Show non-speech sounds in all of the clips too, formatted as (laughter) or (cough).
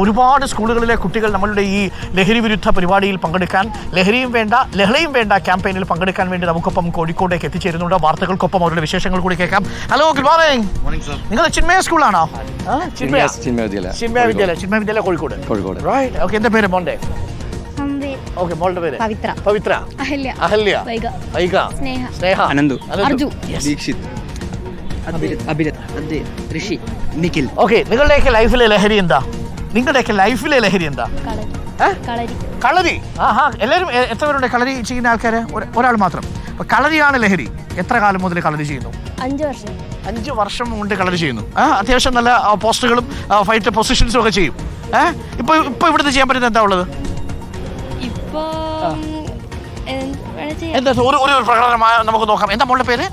ഒരുപാട് സ്കൂളുകളിലെ കുട്ടികൾ നമ്മളുടെ ഈ ലഹരി വിരുദ്ധ പരിപാടിയിൽ പങ്കെടുക്കാൻ ലഹരിയും വേണ്ട ലഹളയും വേണ്ട ക്യാമ്പയിനിൽ പങ്കെടുക്കാൻ വേണ്ടി നമുക്കൊപ്പം കോഴിക്കോട്ടേക്ക് എത്തിച്ചേരുന്നുണ്ട്. വാർത്തകൾക്കൊപ്പം അവരുടെ വിശേഷങ്ങൾ കൂടി കേൾക്കാം. ഹലോ ഗുഡ് മോർണിംഗ് നിങ്ങൾ ചിന്മയ സ്കൂളാണോ? ആ, ചിന്മയ. ചിന്മയ വിദ്യാലയ. ചിന്മയ വിദ്യാലയ ചിന്മയ വിദ്യാലയ കോഴിക്കോട്. കോഴിക്കോട്. റൈറ്റ് ഓക്കെ എന്റെ പേര് മോണ്ടെ സന്ധ്യ ഓക്കെ മോളുടെ പേര്? പവിത്ര. പവിത്ര. അഹല്യ. അഹല്യ. വൈഗ. വൈക സ്നേഹ. സ്നേഹ. അനന്തു. അർജു. ദീക്ഷിത്. അഭിരത്. അഭിരത്. അദ്വൈത് ഋഷി. നിഖിൽ. ഓക്കെ നിങ്ങളുടെയൊക്കെ ലൈഫിലെ ലഹരി എന്താ? നിങ്ങളുടെയൊക്കെ ലൈഫിലെ ലഹരി എന്താ? കളരി. ആഹാ എല്ലാവരും എത്ര പേരുണ്ട് കളരി ചെയ്യുന്ന ആൾക്കാർ ഒരാൾ മാത്രം. അപ്പൊ കളരിയാണ് ലഹരി. എത്ര കാലം മുതൽ കളരി ചെയ്യുന്നു? അഞ്ചു വർഷം. അഞ്ച് വർഷം കൊണ്ട് കളരി ചെയ്യുന്നു. ആ അത്യാവശ്യം നല്ല പോസ്റ്ററുകളും പോസ്റ്റുകളും ഫൈറ്റ് പൊസിഷൻസും ഒക്കെ ചെയ്യും. ഏഹ് ഇപ്പൊ ഇപ്പൊ ഇവിടുത്തെ ചെയ്യാൻ പറ്റുന്ന എന്താ ഉള്ളത്? ഇപ്പോ എന്താ ഒരു ഒരു പ്രകടനമായ നമുക്ക് നോക്കാം. എന്താ മോളുടെ പേര്?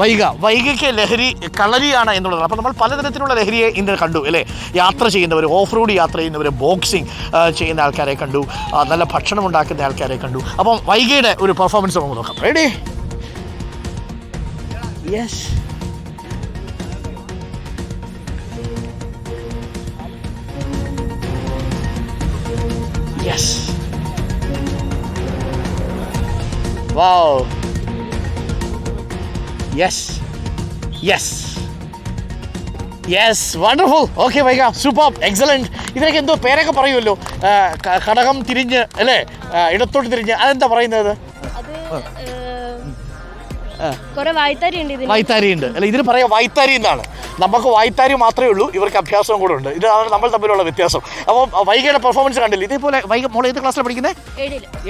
വൈക വൈകയ്ക്ക് ലഹരി കളരിയാണ് എന്നുള്ളത്. അപ്പോൾ നമ്മൾ പലതരത്തിലുള്ള ലഹരിയെ ഇന്ന് കണ്ടു അല്ലേ? യാത്ര ചെയ്യുന്നവർ ഓഫ് റോഡ് യാത്ര ചെയ്യുന്നവർ ബോക്സിംഗ് ചെയ്യുന്ന ആൾക്കാരെ കണ്ടു നല്ല ഭക്ഷണം ഉണ്ടാക്കുന്ന ആൾക്കാരെ കണ്ടു. അപ്പം വൈകയുടെ ഒരു പെർഫോമൻസ് നമുക്ക് നോക്കാം. Ready yes yes wow yes yes yes wonderful okay Vaiga super excellent ഇതിനൊക്കെ എന്തോ പേരൊക്കെ പറയുമല്ലോ. ഘടകം തിരിഞ്ഞ് അല്ലേ? ഇടത്തോട്ട് തിരിഞ്ഞ്. അതെന്താ പറയുന്നത്? കുറെ വായ്ത്താരി ഉണ്ട് ഇതിന് വായ്ത്താരി ഉണ്ട്. അല്ല ഇതിന് പറയാം വായ്ത്താരി എന്നാണ്. നമുക്ക് വായ്ത്താരി മാത്രമേ ഉള്ളൂ ഇവർക്ക് അഭ്യാസവും കൂടെ ഉണ്ട്. ഇതാണ് നമ്മൾ തമ്മിലുള്ള വ്യത്യാസം. അപ്പോൾ വൈകയുടെ പെർഫോമൻസ് കണ്ടില്ല? ഇതേപോലെ വൈക മോൾ ഏത് ക്ലാസ്സിൽ പഠിക്കുന്നത്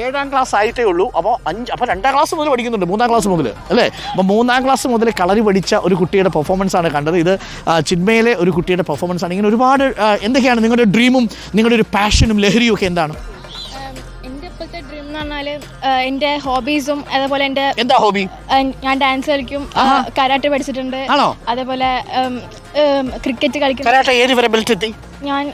ഏഴാം ക്ലാസ് ആയിട്ടേ ഉള്ളൂ. അപ്പോൾ അഞ്ച് അപ്പോൾ രണ്ടാം ക്ലാസ് മുതൽ പഠിക്കുന്നുണ്ട് മൂന്നാം ക്ലാസ് മുതൽ അല്ലേ? അപ്പോൾ മൂന്നാം ക്ലാസ് മുതൽ കളറി പഠിച്ച ഒരു കുട്ടിയുടെ പെർഫോമൻസ് ആണ് കണ്ടത്. ഇത് ചിന്മയിലെ ഒരു കുട്ടിയുടെ പെർഫോമൻസ് ആണ്. ഇങ്ങനെ ഒരുപാട് എന്തൊക്കെയാണ് നിങ്ങളുടെ ഡ്രീമും നിങ്ങളുടെ ഒരു പാഷനും ലഹരിയും ഒക്കെ എന്താണ്? എന്റെ ഇപ്പോഴത്തെ എന്ന് പറഞ്ഞാൽ ആ, എന്റെ ഹോബീസും അതേപോലെ എന്റെ എന്താ ഹോബി? ഞാൻ ഡാൻസ് കളിക്കും കരാട്ടെ പഠിച്ചിട്ടുണ്ട്. ആണോ? അതേപോലെ ക്രിക്കറ്റ് കളിക്കും. കരാട്ടെ ഏത് വരെ എത്തി? ഞാൻ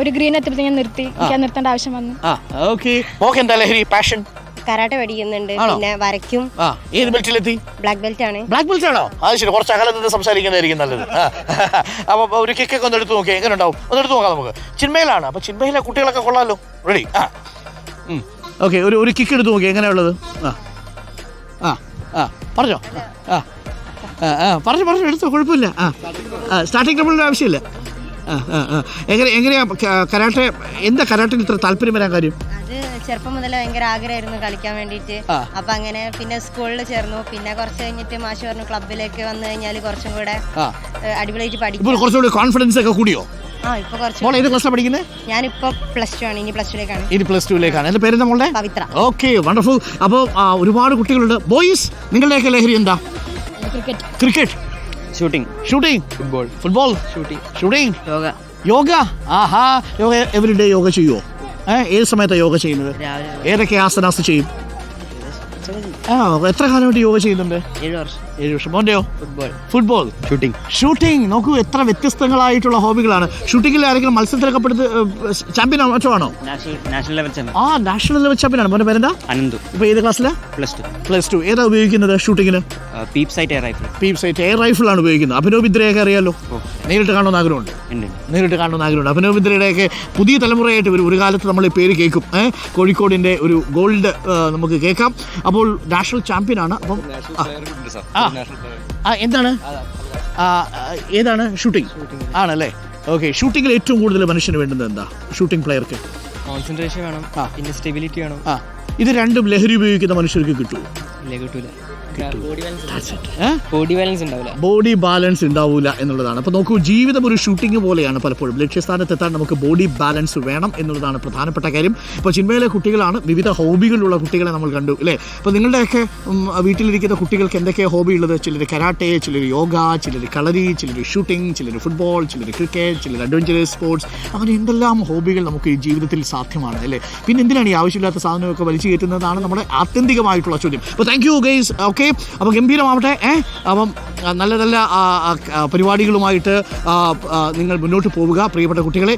ഒരു ഗ്രീൻ എത്തിയപ്പോൾ ഞാൻ നിർത്തി. എനിക്ക് നിർത്തേണ്ട ആവശ്യം വന്നു. ആ ഓക്കെ ഓക്കെ എന്താ ലഹരി? പാഷൻ കരാട്ടെ പഠിക്കുന്നുണ്ട്. പിന്നെ വരയ്ക്കും. ആ ഏത് ബെൽറ്റിലെത്തി ബ്ലാക്ക് ബെൽറ്റ് ആണ്. ബ്ലാക്ക് ബെൽറ്റ് ആണോ? അത് ശരി കുറച്ച് അകലെ നിന്ന് സംസാരിക്കുന്നതായിരിക്കും നല്ലത്. (laughs) അപ്പോൾ ഒരു കിക്കൊക്കെ ഒന്ന് എടുത്ത് നോക്കിയാൽ എങ്ങനെ ഉണ്ടാവും ഒന്ന് എടുത്ത് നോക്കാം നമുക്ക്. ചിന്മയിലാണ്. അപ്പോൾ ചിന്മയിലെ കുട്ടികളൊക്കെ കൊള്ളാലോ? റെഡി ആ. ഓക്കെ ഒരു ഒരു കിക്ക് എടുത്ത് നോക്കി എങ്ങനെയുള്ളത് ആ. ആ ആ. പറഞ്ഞോ? ആ. ആ പറഞ്ഞു പറഞ്ഞു എടുത്തോ കുഴപ്പമില്ല. ആ. ആ സ്റ്റാർട്ടിംഗ് ട്രബിളിന്റെ ആവശ്യമില്ല. ആ ആ ആ. എങ്ങനെ എങ്ങനെയാ ക- കരാട്ടെ എന്താ കരാട്ടിന് ഇത്ര താല്പര്യം വരാൻ കാര്യം? അത് ചെറുപ്പം മുതലേ ഭയങ്കര ആഗ്രഹമായിരുന്നു കളിക്കാൻ വേണ്ടിയിട്ട്. ആ. അപ്പൊ അങ്ങനെ പിന്നെ സ്കൂളിൽ ചേർന്നു. പിന്നെ കുറച്ച് കഴിഞ്ഞിട്ട് മാഷ് പറഞ്ഞു ക്ലബിലേക്ക് വന്നു കഴിഞ്ഞാൽ കുറച്ചും കൂടെ ആ. ഏഹ്, അടിപൊളിയായിട്ട് ഇപ്പോൾ പഠിക്കും കുറച്ചുകൂടി കോൺഫിഡൻസ് ഒക്കെ കൂടിയോ? ആ ഇപ്പൊ കുറച്ച് മോൾ ഏത് ക്ലാസ്സിലാണ് പഠിക്കുന്നത് ഞാനിപ്പോ പ്ലസ് ടു ആണ് ഇനി പ്ലസ് ടുലേക്കാണ് ഇനി പ്ലസ് ടുവിലേക്കാണ് എന്റെ പേരെന്താ മോളുടെ പവിത്ര. ഓക്കെ വണ്ടർഫുൾ അപ്പോൾ ഒരുപാട് കുട്ടികളുണ്ട്. ബോയ്സ് നിങ്ങളുടെയൊക്കെ ലഹരി എന്താ? Cricket cricket shooting shooting football football shooting shooting yoga yoga ആഹാ. യോഗ എവരിഡേ യോഗ ചെയ്യുമോ ഏത് സമയത്താണ് യോഗ ചെയ്യുന്നത്? ഏതൊക്കെ ആസനാസ് ചെയ്യും? ആ എത്ര കാലമായിട്ട് യോഗ ചെയ്യുന്നുണ്ട്? ഏഴ് വർഷം. ഏഴ് വർഷം. മോന്റെയോ ഫുട്ബോൾ. ഫുട്ബോൾ. ഷൂട്ടിംഗ്. ഷൂട്ടിംഗ്. നോക്കൂ എത്ര വ്യത്യസ്തങ്ങളായിട്ടുള്ള ഹോബികളാണ്. ഷൂട്ടിങ്ങിൽ ആരെങ്കിലും മത്സരത്തിലൊക്കെ പെടുത്ത് ചാമ്പ്യൻ മറ്റോ ആണോ? നാഷണൽ ലെവൽ ആ നാഷണൽ ലെവൽ ചാമ്പ്യൻ ആണ്. മോന്റെ പേരെന്താ? അനന്തു. ഇപ്പോൾ ഏത് ക്ലാസ്സിലാണ് പ്ലസ് ടു. Plus two. ഏതാ ഉപയോഗിക്കുന്നത് ഷൂട്ടിങ്ങിന്? Peep sight air rifle. Peep sight air റൈഫിളാണ് ഉപയോഗിക്കുന്നത്. അഭിനവ് അറിയാലോ. നേരിട്ട് കാണണമെന്ന് ആഗ്രഹമുണ്ട്. നേരിട്ട് കാണണമെന്ന് ആഗ്രഹമുണ്ട്. അഭിനവ് പുതിയ തലമുറയായിട്ട് വരും. ഒരു കാലത്ത് നമ്മൾ ഈ പേര് കേൾക്കും. കോഴിക്കോടിന്റെ കോഴിക്കോടിന്റെ ഒരു ഗോൾഡ് നമുക്ക് കേൾക്കാം. അപ്പോൾ നാഷണൽ ചാമ്പ്യൻ ആണ്. അപ്പം ആ. എന്താണ്? ഏതാണ്? ഷൂട്ടിംഗ് ആണല്ലേ? ഓക്കെ ഷൂട്ടിങ്ങിൽ ഏറ്റവും കൂടുതൽ മനുഷ്യന് വേണ്ടുന്നത് എന്താ? ഷൂട്ടിംഗ് പ്ലെയർക്ക് കോൺസെൻട്രേഷൻ വേണം. പിന്നെ സ്റ്റെബിലിറ്റി വേണം. ആ. ഇത് രണ്ടും ലഹരി ഉപയോഗിക്കുന്ന മനുഷ്യർക്ക് കിട്ടുമോ കിട്ടൂല. ബോഡി ബാലൻസ് ഏ ബോഡി ബാലൻസ് ഉണ്ടാവില്ല. ബോഡി ബാലൻസ് ഉണ്ടാവില്ല എന്നുള്ളതാണ്. അപ്പോൾ നോക്കൂ ജീവിതം ഒരു ഷൂട്ടിംഗ് പോലെയാണ് പലപ്പോഴും. ലക്ഷ്യസ്ഥാനത്തെത്താൻ നമുക്ക് ബോഡി ബാലൻസ് വേണം എന്നുള്ളതാണ് പ്രധാനപ്പെട്ട കാര്യം. ഇപ്പോൾ ചിന്മയിലെ കുട്ടികളാണ് വിവിധ ഹോബികളുള്ള കുട്ടികളെ നമ്മൾ കണ്ടു അല്ലേ? അപ്പോൾ നിങ്ങളുടെയൊക്കെ വീട്ടിലിരിക്കുന്ന കുട്ടികൾക്ക് എന്തൊക്കെ ഹോബി ഉള്ളത്? ചിലർ കരാട്ടെ ചിലർ യോഗ ചിലർ കളരി ചിലർ ഷൂട്ടിംഗ് ചിലർ ഫുട്ബോൾ ചിലർ ക്രിക്കറ്റ് ചിലർ അഡ്വഞ്ചർ സ്പോർട്സ് അങ്ങനെ എന്തെല്ലാം ഹോബികൾ നമുക്ക് ഈ ജീവിതത്തിൽ സാധ്യമാണ് അല്ലേ? പിന്നെ എന്തിനാണ് ഈ ആവശ്യമില്ലാത്ത സാധനമൊക്കെ വലിച്ചു കയറ്റുന്നതാണ് നമ്മുടെ ആത്യന്തികമായിട്ടുള്ള ചോദ്യം. അപ്പോൾ താങ്ക് യു ഗൈസ് ഓക്കെ അപ്പോൾ ഗംഭീരമാവട്ടെ ഏ? അപ്പം നല്ല നല്ല പരിപാടികളുമായിട്ട് നിങ്ങൾ മുന്നോട്ട് പോവുക പ്രിയപ്പെട്ട കുട്ടികളെ.